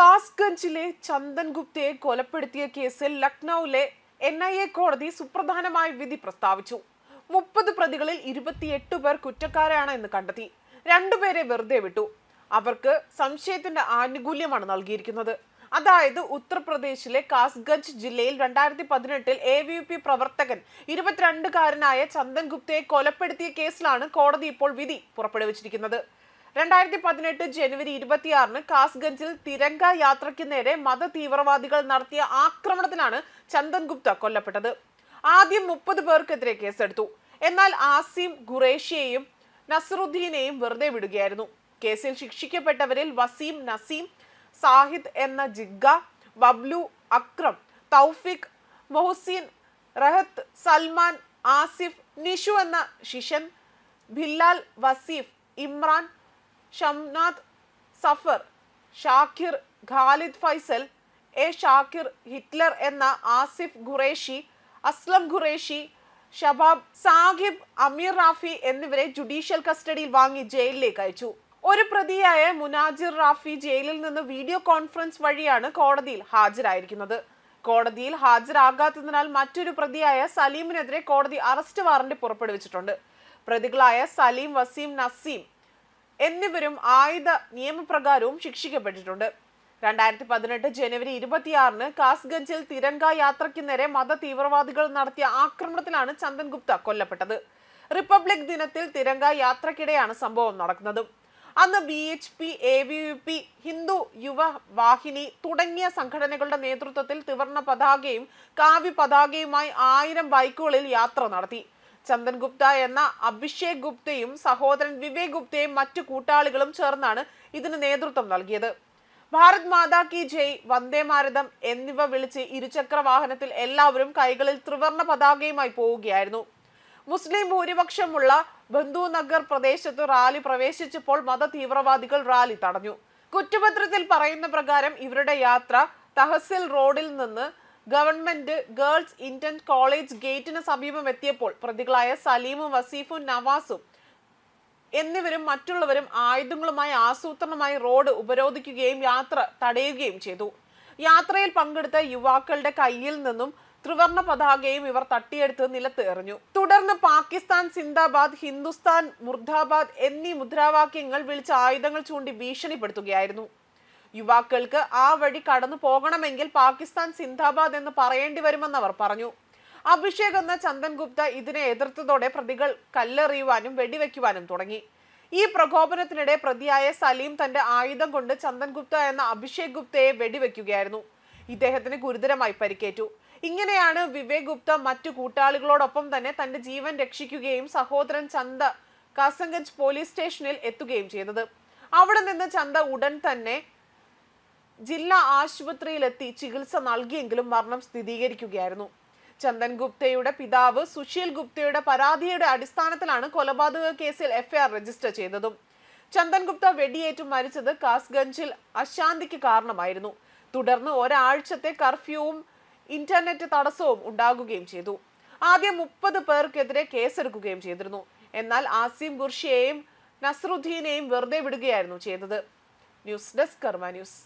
കാസ്ഗഞ്ചിലെ ചന്ദൻ ഗുപ്തയെ കൊലപ്പെടുത്തിയ കേസിൽ ലക്നൌവിലെ N I A കോടതി സുപ്രധാനമായ വിധി പ്രസ്താവിച്ചു. മുപ്പത് പ്രതികളിൽ ഇരുപത്തിയെട്ട് പേർ കുറ്റക്കാരാണ് എന്ന് കണ്ടെത്തി. രണ്ടുപേരെ വെറുതെ വിട്ടു. അവർക്ക് സംശയത്തിന്റെ ആനുകൂല്യമാണ് നൽകിയിരിക്കുന്നത്. അതായത് ഉത്തർപ്രദേശിലെ കാസ്ഗഞ്ച് ജില്ലയിൽ രണ്ടായിരത്തി പതിനെട്ടിൽ എ വി പി പ്രവർത്തകൻ ഇരുപത്തിരണ്ടുകാരനായ ചന്ദൻ ഗുപ്തയെ കൊലപ്പെടുത്തിയ കേസിലാണ് കോടതി ഇപ്പോൾ വിധി പുറപ്പെടുവിച്ചിരിക്കുന്നത്. രണ്ടായിരത്തി പതിനെട്ട് ജനുവരി ഇരുപത്തിയാറിന് കാസ്ഗഞ്ചിൽ തിരങ്ക യാത്രയ്ക്ക് നേരെ മത തീവ്രവാദികൾ നടത്തിയ ആക്രമണത്തിലാണ് ചന്ദൻ ഗുപ്ത കൊല്ലപ്പെട്ടത്. ആദ്യം മുപ്പത് പേർക്കെതിരെ കേസെടുത്തു. എന്നാൽ ആസിം ഖുറേഷിയെയും നസറുദ്ദീനെയും വെറുതെ വിടുകയായിരുന്നു. കേസിൽ ശിക്ഷിക്കപ്പെട്ടവരിൽ വസീം നസീം സാഹിദ് എന്ന ജിഗ്ഗ ബബ്ലു അക്രം തൗഫിഖ് മൊഹസിൻ റഹത്ത് സൽമാൻ ആസിഫ് നിഷു എന്ന ശിഷൻ ഭില്ലാൽ വസീഫ് ഇമ്രാൻ ഷംനാഥ് സഫർ ഷാക്കിർ ഖാലിദ് ഫൈസൽ എ ഷാക്കിർ ഹിറ്റ്ലർ എന്ന ആസിഫ് ഖുറേഷി അസ്ലം ഖുറേഷി ഷബാബ് സാഹിബ് അമീർ റാഫി എന്നിവരെ ജുഡീഷ്യൽ കസ്റ്റഡിയിൽ വാങ്ങി ജയിലിലേക്ക് അയച്ചു. ഒരു പ്രതിയായ മുനാജിർ റാഫി ജയിലിൽ നിന്ന് വീഡിയോ കോൺഫറൻസ് വഴിയാണ് കോടതിയിൽ ഹാജരായിരിക്കുന്നത്. കോടതിയിൽ ഹാജരാകാത്തതിനാൽ മറ്റൊരു പ്രതിയായ സലീമിനെതിരെ കോടതി അറസ്റ്റ് വാറന്റ് പുറപ്പെടുവിച്ചിട്ടുണ്ട്. പ്രതികളായ സലീം വസീം നസീം എന്നിവരും ആയുധ നിയമപ്രകാരവും ശിക്ഷിക്കപ്പെട്ടിട്ടുണ്ട്. രണ്ടായിരത്തി പതിനെട്ട് ജനുവരി ഇരുപത്തിയാറിന് കാസ്ഗഞ്ചിൽ തിരങ്ക യാത്രയ്ക്ക് നേരെ മത തീവ്രവാദികൾ നടത്തിയ ആക്രമണത്തിലാണ് ചന്ദൻ ഗുപ്ത കൊല്ലപ്പെട്ടത്. റിപ്പബ്ലിക് ദിനത്തിൽ തിരങ്ക യാത്രക്കിടെയാണ് സംഭവം നടക്കുന്നത്. അന്ന് B H P A V P Hindu Yuva Vahini തുടങ്ങിയ സംഘടനകളുടെ നേതൃത്വത്തിൽ തിവർണ പതാകയും കാവ്യ പതാകയുമായി ആയിരം ബൈക്കുകളിൽ യാത്ര നടത്തി. ചന്ദൻ ഗുപ്ത എന്ന അഭിഷേക് ഗുപ്തയും സഹോദരൻ വിവേക് ഗുപ്തയും മറ്റു കൂട്ടാളികളും ചേർന്നാണ് ഇതിന് നേതൃത്വം നൽകിയത്. ഭാരത് മാതാ കി ജയ് വന്ദേ ഭാരതം എന്നിവ വിളിച്ച് ഇരുചക്ര വാഹനത്തിൽ എല്ലാവരും കൈകളിൽ ത്രിവർണ പതാകയുമായി പോവുകയായിരുന്നു. മുസ്ലിം ഭൂരിപക്ഷമുള്ള ബന്ധുനഗർ പ്രദേശത്ത് റാലി പ്രവേശിച്ചപ്പോൾ മത തീവ്രവാദികൾ റാലി തടഞ്ഞു. കുറ്റപത്രത്തിൽ പറയുന്ന പ്രകാരം ഇവരുടെ യാത്ര തഹസിൽ റോഡിൽ നിന്ന് ഗവൺമെന്റ് ഗേൾസ് ഇന്റന്റ് കോളേജ് ഗേറ്റിന് സമീപം എത്തിയപ്പോൾ പ്രതികളായ സലീമും വസീഫും നവാസും എന്നിവരും മറ്റുള്ളവരും ആയുധങ്ങളുമായി ആസൂത്രണമായി റോഡ് ഉപരോധിക്കുകയും യാത്ര തടയുകയും ചെയ്തു. യാത്രയിൽ പങ്കെടുത്ത യുവാക്കളുടെ കയ്യിൽ നിന്നും ത്രിവർണ പതാകയും ഇവർ തട്ടിയെടുത്ത് നിലത്ത് എറിഞ്ഞു. തുടർന്ന് പാകിസ്ഥാൻ സിന്ദാബാദ് ഹിന്ദുസ്ഥാൻ മുർദാബാദ് എന്നീ മുദ്രാവാക്യങ്ങൾ വിളിച്ച് ആയുധങ്ങൾ ചൂണ്ടി ഭീഷണിപ്പെടുത്തുകയായിരുന്നു. യുവാക്കൾക്ക് ആ വഴി കടന്നു പോകണമെങ്കിൽ പാകിസ്ഥാൻ സിന്ദാബാദ് എന്ന് പറയേണ്ടി വരുമെന്ന് അവർ പറഞ്ഞു. അഭിഷേക് എന്ന ചന്ദൻ ഗുപ്ത ഇതിനെ എതിർത്തതോടെ പ്രതികൾ കല്ലെറിയുവാനും വെടിവെക്കുവാനും തുടങ്ങി. ഈ പ്രകോപനത്തിനിടെ പ്രതിയായ സലീം തന്റെ ആയുധം കൊണ്ട് ചന്ദൻ ഗുപ്ത എന്ന അഭിഷേക് ഗുപ്തയെ വെടിവെക്കുകയായിരുന്നു. ഇദ്ദേഹത്തിന് ഗുരുതരമായി പരിക്കേറ്റു. ഇങ്ങനെയാണ് വിവേക് ഗുപ്ത മറ്റു കൂട്ടാളികളോടൊപ്പം തന്നെ തന്റെ ജീവൻ രക്ഷിക്കുകയും സഹോദരൻ ചന്ദ കാസംഗഞ്ച് പോലീസ് സ്റ്റേഷനിൽ എത്തുകയും ചെയ്തത്. അവിടെ നിന്ന് ചന്ദ ഉടൻ തന്നെ ജില്ലാ ആശുപത്രിയിലെത്തി ചികിത്സ നൽകിയെങ്കിലും മരണം സ്ഥിരീകരിക്കുകയായിരുന്നു. ചന്ദൻ ഗുപ്തയുടെ പിതാവ് സുശീൽ ഗുപ്തയുടെ പരാതിയുടെ അടിസ്ഥാനത്തിലാണ് കൊലപാതക കേസിൽ എഫ്ഐആർ രജിസ്റ്റർ ചെയ്തതും. ചന്ദൻ ഗുപ്ത വെടിയേറ്റു മരിച്ചത് കാസ്ഗഞ്ചിൽ അശാന്തിക്ക് കാരണമായിരുന്നു. തുടർന്ന് ഒരാഴ്ചത്തെ കർഫ്യൂവും ഇന്റർനെറ്റ് തടസ്സവും ഉണ്ടാകുകയും ചെയ്തു. ആദ്യം മുപ്പത് പേർക്കെതിരെ കേസെടുക്കുകയും ചെയ്തിരുന്നു. എന്നാൽ ആസിം ഗുർഷിയെയും നസറുദ്ദീനെയും വെറുതെ വിടുകയായിരുന്നു ചെയ്തത്. News desk Karma news.